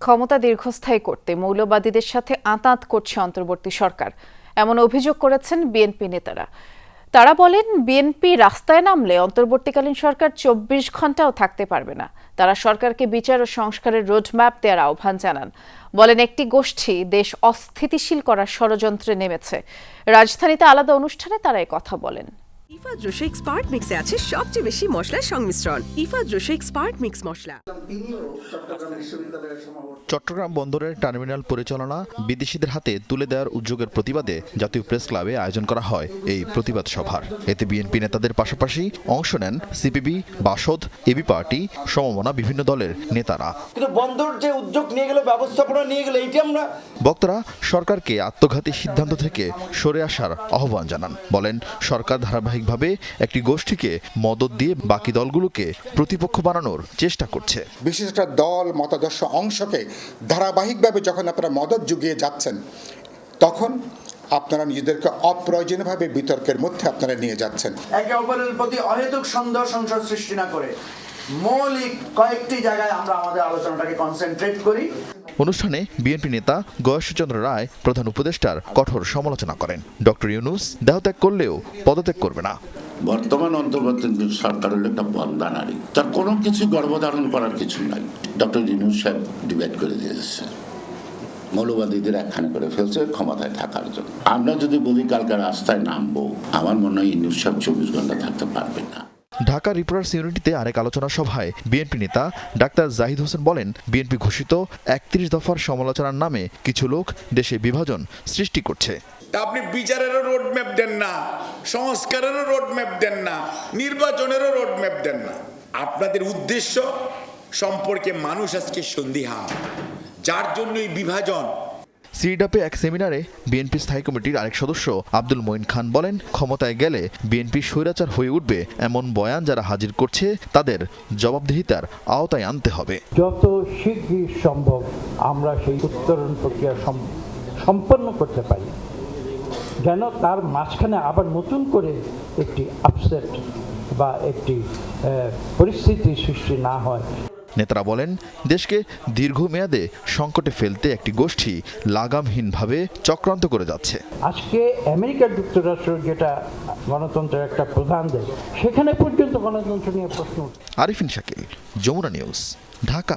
ক্ষমতা দীর্ঘস্থায়ী করতে মৌলবাদীদের সাথে আঁতাত করছে অন্তর্বর্তী সরকার, এমন অভিযোগ করেছেন বিএনপি নেতারা। তারা বলেন, বিএনপি রাস্তায় নামলে অন্তর্বর্তীকালীন সরকার চব্বিশ ঘন্টাও থাকতে পারবে না। তারা সরকারকে বিচার ও সংস্কারের রোডম্যাপ দেওয়ার আহ্বান জানান। বলেন, একটি গোষ্ঠী দেশ অস্থিতিশীল করার ষড়যন্ত্রে নেমেছে। রাজধানীতে আলাদা অনুষ্ঠানে তারা কথা বলেন। ইফা জোশে এক্সপার্ট মিক্সে আছে সবচেয়ে বেশি মশলার সংমিশ্রণ। ইফা জোশে এক্সপার্ট মিক্স মশলা। চট্টগ্রাম বন্দরের টার্মিনাল পরিচালনা বিদেশিদের হাতে তুলে দেওয়ার উদ্যোগের প্রতিবাদে জাতীয় প্রেস ক্লাবে আয়োজন করা হয় এই প্রতিবাদ সভার। এতে বিএনপি নেতাদের পাশাপাশি অংশ নেন সিপিবি বাসদ এবি পার্টি সমমনা বিভিন্ন দলের নেতারা। কিন্তু বন্দর যে উদ্যোগ নিয়ে গেল ব্যবস্থাপনা নিয়ে গেল এইটি আমরা বক্তারা সরকারকে আত্মঘাতী সিদ্ধান্ত থেকে সরে আসার আহ্বান জানান। বলেন সরকার ধারাবাহিকভাবে একটি গোষ্ঠীকে মদত দিয়ে বাকি দলগুলোকে প্রতিপক্ষ বানানোর চেষ্টা করছে। বিশেষ একটা দল মতাদর্শ অংশকে ধারাবাহিকভাবে যখন আপনারা মদত যুগিয়ে যাচ্ছেন তখন আপনারা নিজেদেরকে অপ্রয়োজনীয়ভাবে বিতর্কের মধ্যে আপনারা নিয়ে যাচ্ছেন। একে অপরের প্রতি অহেতুক সন্দেহ সংশয় সৃষ্টি না করে মৌলিক কয়েকটি জায়গায় আমরা আমাদের আলোচনাটাকে কনসেন্ট্রেট করি। অনুষ্ঠানে বিএনপি নেতা গয়েশচন্দ্র রায় প্রধান উপদেষ্টার কঠোর সমালোচনা করেন। ডক্টর ইউনুস দেহত্যাগ করলেও পদত্যাগ করবে না। বর্তমান অন্তর্বর্তী সরকার হলো একটা বন্দা নারী। তার কোনো কিছু গর্ভধারণ করার কিছু নাই। ডক্টর ইনুস সাহেব ডিবেট করে দিয়েছে মৌলবাদীদের একখানে করে ফেলছে ক্ষমতায় থাকার জন্য। আমরা যদি বলি কালকে রাস্তায় নামবো আমার মনে হয় ইনুস সাহেব চব্বিশ ঘণ্টা থাকতে পারবে না। ঢাকা রিপোর্টার্স ইউনিটিতে আরেক আলোচনা সভায় বিএনপি নেতা ডাক্তার জাহিদ হোসেন বলেন, বিএনপি ঘোষিত একত্রিশ দফার সমালোচনার নামে কিছু লোক দেশে বিভাজন সৃষ্টি করছে। আপনি বিচারেরও রোড ম্যাপ দেন না, সংস্কারেরও রোড ম্যাপ দেন না, নির্বাচনেরও রোড ম্যাপ দেন না। আপনাদের উদ্দেশ্য সম্পর্কে মানুষ আজকে সন্দিহান। যার জন্য এই বিভাজন সিডাপে এক সেমিনারে বিএনপি স্থায়ী কমিটির আরেক সদস্য আব্দুল মঈন খান বলেন, ক্ষমতায় গেলে বিএনপি স্বৈরাচার হয়ে উঠবে এমন বয়ান যারা হাজির করছে, তাদের জবাবদিহিতার আওতায় আনতে হবে। যত শীঘ্রই সম্ভব আমরা সেই উত্তরণ প্রক্রিয়া সম্পন্ন করতে পারি, যেন তার মাঝখানে আবার নতুন করে একটি আপসেট বা একটি পরিস্থিতি সৃষ্টি না হয়। নেতারা বলেন দেশকে দীর্ঘমেয়াদে সংকটে ফেলতে একটি গোষ্ঠী লাগামহীনভাবে চক্রান্ত করে যাচ্ছে। আজকে আমেরিকা যুক্তরাষ্ট্র যেটা গণতন্ত্রের একটা প্রধান দেশ সেখানে পর্যন্ত গণতন্ত্র নিয়ে প্রশ্ন আরিফিন শাকিল যমুনা নিউজ ঢাকা।